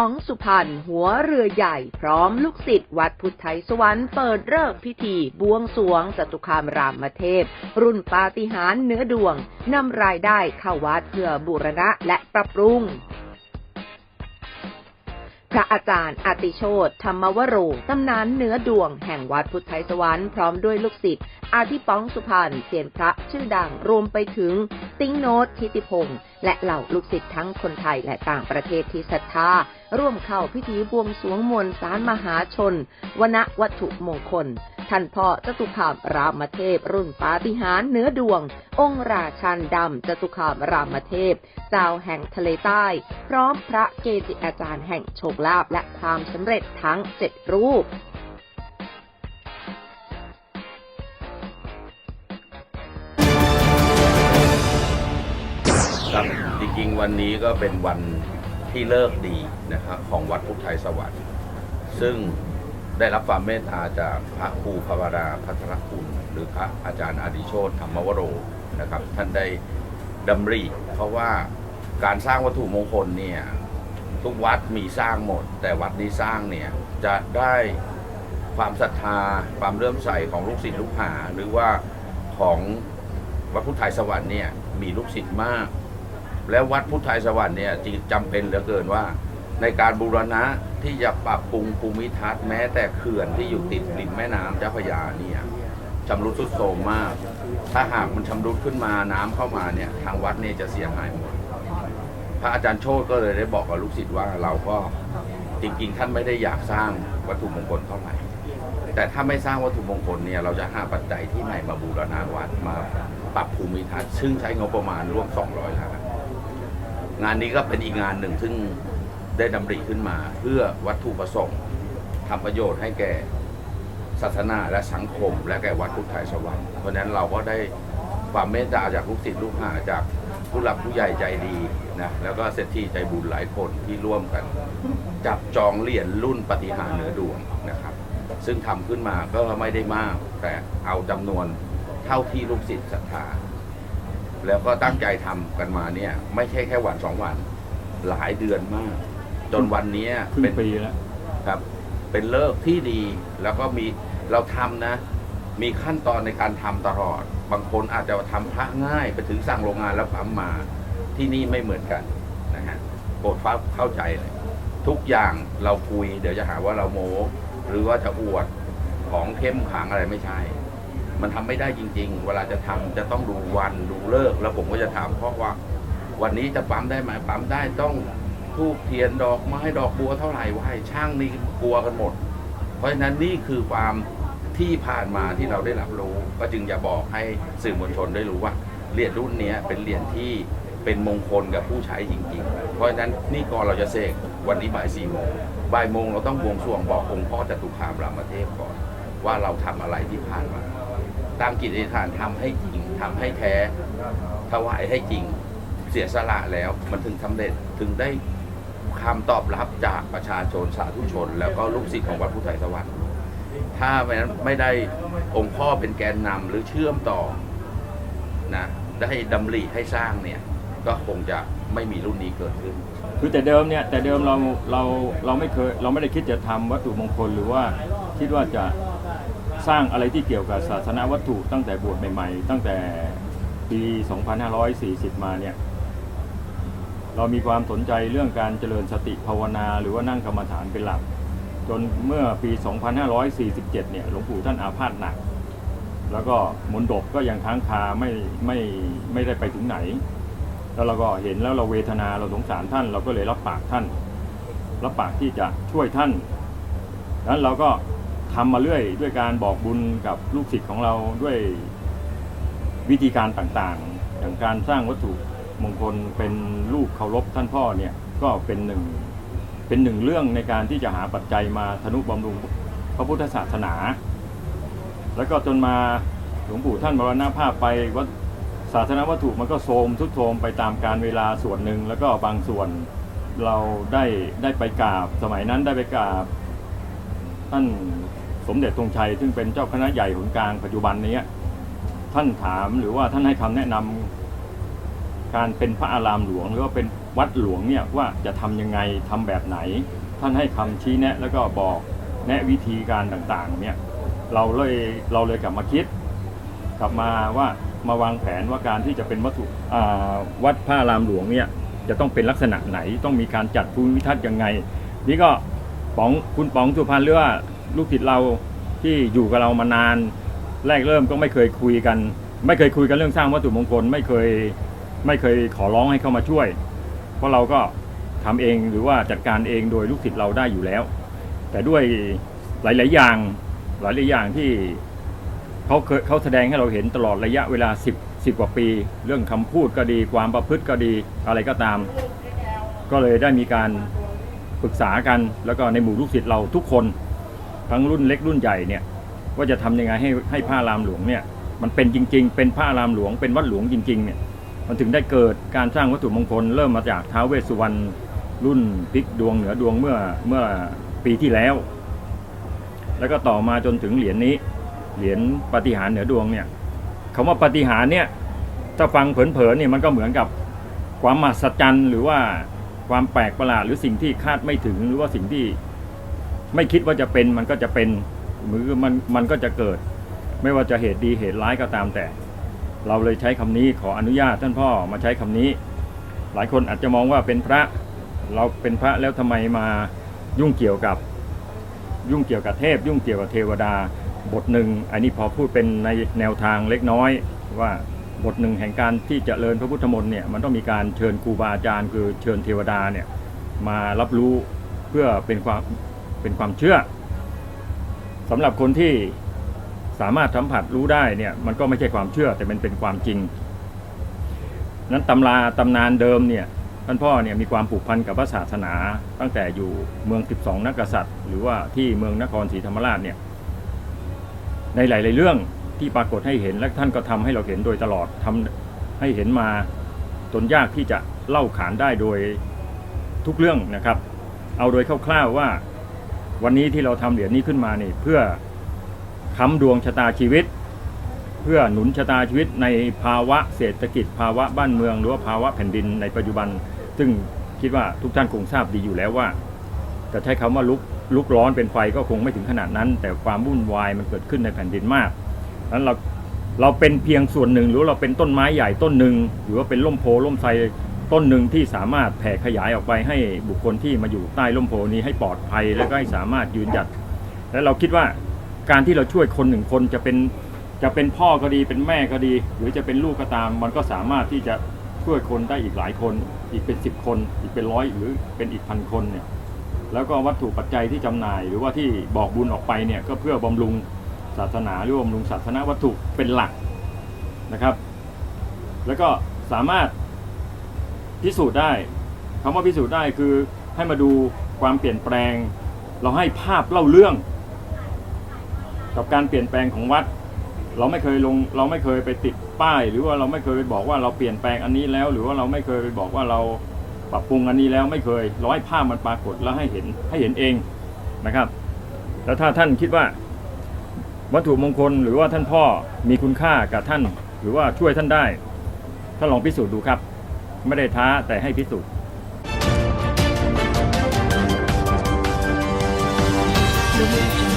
ป๋องสุพรรณหัวเรือใหญ่ พร้อมลูกศิษย์วัดพุทธไทยสวรรค์เปิดเลิกพิธีบวงสรวงจตุคามรามเทพ รุ่นปาฏิหาริย์เนื้อดวงนำรายได้เข้าวัดเพื่อบูรณะและปรับปรุง ระอาจารย์อาติโชตธรรมวโร ตำนานเนื้อดวงแห่งวัดพุทธไทยสวรรค์พร้อมด้วยลูกศิษย์อาทิป้องสุพรรณเสียนพระชื่อดังรวมไปถึง ติ้งโนตทิติพงศ์และเหล่าลูกศิษย์ทั้งคนไทยและต่างประเทศที่ศรัทธาร่วมเข้าพิธีบวงสรวงมวลสารมหาชน วณวัตถุมงคล ท่านพ่อจตุคามรามเทพ รุ่นปาฏิหาริย์เนื้อดวง องค์ราชันดำจตุคามรามเทพ เจ้าแห่งทะเลใต้ พร้อมพระเกจิอาจารย์แห่งโชคลาภและความสำเร็จทั้งเจ็ดรูปครับจริงๆ วันนี้ก็เป็นวันที่เลิกดีนะครับของวัดพุทธไทยสวรรค์ ซึ่ง ได้รับความเมตตาจากพระครูภาวราพัทรคุณ หรือพระอาจารย์อดิโชตธรรมวโรนะครับ ท่านได้ดำริ เพราะว่าการสร้างวัตถุมงคลเนี่ยทุกวัดมีสร้างหมด แต่วัดนี้สร้างเนี่ยจะได้ความศรัทธาความเลื่อมใสของลูกศิษย์ลูกหา หรือว่าของวัดพุทธไทยสวรรค์เนี่ยมีลูกศิษย์มาก แล้ววัดพุทธไทยสวรรค์เนี่ยจริงจำเป็นเหลือเกินว่า ในการบูรณะที่จะปรับปรุงภูมิทัศน์แม้แต่เขื่อนที่อยู่ติดริมแม่น้ำเจ้าพระยาเนี่ยชำรุดทรุดโทรมมาก ถ้าหากมันชำรุดขึ้นมาน้ำเข้ามาเนี่ยทางวัดเนี่ยจะเสียหายหมด พระอาจารย์โชตก็เลยได้บอกกับลูกศิษย์ว่าเราก็จริงๆท่านไม่ได้อยากสร้างวัตถุมงคลเท่าไหร่ แต่ถ้าไม่สร้างวัตถุมงคลเนี่ยเราจะหาปัจจัยที่ไหนมาบูรณะวัดมาปรับภูมิทัศน์ซึ่งใช้งบประมาณร่วม 200ล้านงานนี้ก็เป็นอีกงานหนึ่งซึ่ง ได้ดำริขึ้นมาเพื่อวัตถุประสงค์ทำประโยชน์ให้แก่ศาสนาและสังคม และแก่วัดพุทธไทยสวรรค์เพราะนั้นเราก็ได้ความเมตตาจากลูกศิษย์ลูกหาจากผู้หลักผู้ใหญ่ใจดีนะแล้วก็เศรษฐีใจบุญหลายคนที่ร่วมกัน จับจองเหรียญรุ่นปฏิหารเหนือดวงนะครับ ซึ่งทำขึ้นมาก็ไม่ได้มาก แต่เอาจำนวนเท่าที่ลูกศิษย์ศรัทธาแล้วก็ตั้งใจทำกันมาเนี่ยไม่ใช่แค่วันสองวันหลายเดือนมาก จนวันเนี้ยครึ่เป็งนปีแล้วครับ เป็นเลิกษ์ที่ดี แล้วก็มีเราทำนะ มีขั้นตอนในการทำตลอด บางคนอาจจะทำพระง่ายไปถึงสร้างโรงงานแล้วปั๊มมาที่นี่ไม่เหมือนกันนะฮะโปรดฟ้าเข้าใจเลยทุกอย่างเราคุย เดี๋ยวจะหาว่าเราโม้หรือว่าจะอวดของเข้มขลังอะไรไม่ใช่ มันทำไม่ได้จริง ๆ เวลาจะทำจะต้องดูวันดูเลิกษ์แล้วผมก็จะถามเพราะว่า วันนี้จะปั๊มได้ไหมปั๊มได้ต้อง ทูบเทียนดอกไม้ดอกบัวเท่าไหร่ไหวช่างนี่กลัวกันหมด เพราะฉะนั้นนี่คือความที่ผ่านมาที่เราได้รับรู้ ก็จึงอยากบอกให้สื่อมวลชนได้รู้ว่าเหรียญรุ่นนี้เป็นเหรียญที่เป็นมงคลกับผู้ใช้จริงๆ เพราะฉะนั้นนี่ก่อนเราจะเสกวันนี้บ่ายสี่โมงบ่ายโมงเราต้องบวงสรวงบอกองค์พ่อจตุคามรามเทพก่อน ว่าเราทำอะไรที่ผ่านมา ตามกิจฐานทำให้จริงทำให้แท้ถวายให้จริง เสียสละแล้วมันถึงสำเร็จถึงได้ คำตอบรับจากประชาชนสาธุชน แล้วก็ลูกศิษย์ของวัดพุทธไทยสวรรค์ถ้าไม่นั้นไม่ได้องค์พ่อเป็นแกนนำหรือเชื่อมต่อนะได้ดำริให้สร้างเนี่ยก็คงจะไม่มีรุ่นนี้เกิดขึ้น คือแต่เดิมเนี่ยแต่เดิมเราเราเราไม่เคยเราไม่ได้คิดจะทำวัตถุมงคลหรือว่าคิดว่าจะสร้างอะไรที่เกี่ยวกับศาสนาวัตถุตั้งแต่บวชใหม่ ๆ ตั้งแต่ปี 2540 มาเนี่ย เรามีความสนใจเรื่องการเจริญสติภาวนา หรือว่านั่งกรรมฐานเป็นหลัก จนเมื่อปี 2547 เนี่ยหลวงปู่ท่านอาพาธหนัก แล้วก็มนดบก็ยังค้างคาไม่ไม่ไม่ได้ไปถึงไหน แล้วเราก็เห็นแล้วเราเวทนาเราสงสารท่าน เราก็เลยรับปากท่าน รับปากที่จะช่วยท่านนั้นเราก็ทำมาเรื่อยด้วยการบอกบุญกับลูกศิษย์ของเราด้วยวิธีการต่างๆ อย่างการสร้างวัตถุ มงคลเป็นรูปเคารพท่านพ่อเนี่ยก็เป็นหนึ่งเป็นหนึ่งเรื่องในการที่จะหาปัจจัยมาทนุบำรุงพระพุทธศาสนา แล้วก็จนมาหลวงปู่ท่านมรณภาพไปวัดศาสนาวัตถุมันก็โทมทุดโทมไปตามการเวลาส่วนหนึ่งแล้วก็บางส่วนเราได้ได้ไปกราบสมัยนั้นได้ไปกราบ ท่านสมเด็จธงชัย ซึ่งเป็นเจ้าคณะใหญ่หนกลางปัจจุบันนี้ท่านถามหรือว่าท่านให้คำแนะนำ การเป็นพระอารามหลวง หรือว่าเป็นวัดหลวงเนี่ยว่าจะทำยังไงทำแบบไหน ท่านให้คำชี้แนะแล้วก็บอกแนะวิธีการต่างๆเนี่ยเราเลยเราเลยกลับมาคิด กลับมาว่ามาวางแผนว่าการที่จะเป็นวัตถุอาวัดพระอารามหลวงเนี่ยจะต้องเป็นลักษณะไหนต้องมีการจัดภูมิทัศน์ยังไง นี่ก็ป๋องคุณป๋องสุพรรณหรือว่าลูกศิษย์เราที่อยู่กับเรามานาน แรกเริ่มก็ไม่เคยคุยกัน ไม่เคยคุยกันเรื่องสร้างวัตถุมงคล ไม่เคย ไม่เคยขอร้องให้เข้ามาช่วย เพราะเราก็ทำเองหรือว่าจัดการเองโดยลูกศิษย์เราได้อยู่แล้ว แต่ด้วยหลาย ๆ อย่าง หลายๆอย่างที่เขาเคยเขาแสดงให้เราเห็นตลอดระยะเวลา 10 10กว่าปี เรื่องคำพูดก็ดีความประพฤติก็ดีอะไรก็ตาม ก็เลยได้มีการปรึกษากันแล้วก็ในหมู่ลูกศิษย์เราทุกคน ทั้งรุ่นเล็กรุ่นใหญ่เนี่ยว่าจะทำยังไงให้ให้ผ้ารามหลวงเนี่ยมันเป็นจริง ๆ เป็นผ้ารามหลวงเป็นวัดหลวงจริง ๆ เนี่ย มันถึงได้เกิดการสร้างวัตถุมงคล เริ่มมาจากท้าวเวสสุวรรณรุ่นพลิกดวงเหนือดวงเมื่อเมื่อปีที่แล้ว แล้วก็ต่อมาจนถึงเหรียญนี้ เหรียญปฏิหารเหนือดวงเนี่ยคำว่าปฏิหารเนี่ยถ้าฟังเผินๆเนี่ยมันก็เหมือนกับความมหัศจรรย์หรือว่าความแปลกประหลาดหรือสิ่งที่คาดไม่ถึงหรือว่าสิ่งที่ไม่คิดว่าจะเป็นมันก็จะเป็นหรือมันมันก็จะเกิด ไม่ว่าจะเหตุดีเหตุร้ายก็ตามแต่ เราเลยใช้คำนี้ขออนุญาตท่านพ่อมาใช้คำนี้ หลายคนอาจจะมองว่าเป็นพระเราเป็นพระแล้วทำไมมายุ่งเกี่ยวกับยุ่งเกี่ยวกับเทพ ยุ่งเกี่ยวกับเทวดา บทหนึ่งอันนี้พอพูดเป็นในแนวทางเล็กน้อยว่าบทหนึ่งแห่งการที่จเจริญพระพุทธมนต์เนี่ยมันต้องมีการเชิญครูบาอาจารย์คือเชิญเทวดาเนี่ยมารับรู้เพื่อเป็นความเป็นความเชื่อสำหรับคนที่ สามารถสัมผัสรู้ได้เนี่ยมันก็ไม่ใช่ความเชื่อแต่มันเป็นความจริง นั้นตำราตำนานเดิมเนี่ยท่านพ่อเนี่ยมีความผูกพันกับพระศาสนา ตั้งแต่อยู่เมือง 12 นักกษัตริย์ หรือว่าที่เมืองนครศรีธรรมราชเนี่ยในหลาย ๆ เรื่องที่ปรากฏให้เห็นและท่านก็ทำให้เราเห็นโดยตลอดทำให้เห็นมาจนยากที่จะเล่าขานได้โดยทุกเรื่องนะครับ เอาโดยคร่าว ๆว่าวันนี้ที่เราทำเหรียญนี้ขึ้นมานี่เพื่อ ค้ำดวงชะตาชีวิต เพื่อหนุนชะตาชีวิตในภาวะเศรษฐกิจ ภาวะบ้านเมือง หรือว่าภาวะแผ่นดินในปัจจุบัน ซึ่งคิดว่าทุกท่านคงทราบดีอยู่แล้วว่า จะใช้คำว่าลุกลุกร้อนเป็นไฟก็คงไม่ถึงขนาดนั้น แต่ความวุ่นวายมันเกิดขึ้นในแผ่นดินมากนั้นเราเราเป็นเพียงส่วนหนึ่ง หรือเราเป็นต้นไม้ใหญ่ต้นหนึ่ง หรือว่าเป็นร่มโพล่มไทรต้นหนึ่งที่สามารถแผ่ขยายออกไปให้บุคคลที่มาอยู่ใต้ร่มโพนี้ให้ปลอดภัยและก็ให้สามารถยืนหยัด และเราคิดว่า การที่เราช่วยคนหนึ่งคนจะเป็นจะเป็นพ่อก็ดีเป็นแม่ก็ดี หรือจะเป็นลูกก็ตาม มันก็สามารถที่จะช่วยคนได้อีกหลายคน อีกเป็นสิบคน อีกเป็นร้อยหรือเป็นอีกพันคนเนี่ยแล้วก็วัตถุปัจจัยที่จำหน่าย หรือว่าที่บอกบุญออกไปเนี่ยก็เพื่อบำรุงศาสนาหรือบำรุงศาสนาวัตถุเป็นหลักนะครับ แล้วก็สามารถพิสูจน์ได้คำว่าพิสูจน์ได้คือให้มาดูความเปลี่ยนแปลง เราให้ภาพเล่าเรื่อง กับการเปลี่ยนแปลงของวัด เราไม่เคยลงเราไม่เคยไปติดป้าย หรือว่าเราไม่เคยไปบอกว่าเราเปลี่ยนแปลงอันนี้แล้ว หรือว่าเราไม่เคยไปบอกว่าเราปรับปรุงอันนี้แล้วไม่เคยร้อยภาพมันปรากฏแล้วให้เห็นให้เห็นเองนะครับ แล้วถ้าท่านคิดว่า วัตถุมงคลหรือว่าท่านพ่อมีคุณค่ากับท่าน หรือว่าช่วยท่านได้ท่านลองพิสูจน์ดูครับ ไม่ได้ท้าแต่ให้พิสูจน์ Revolution.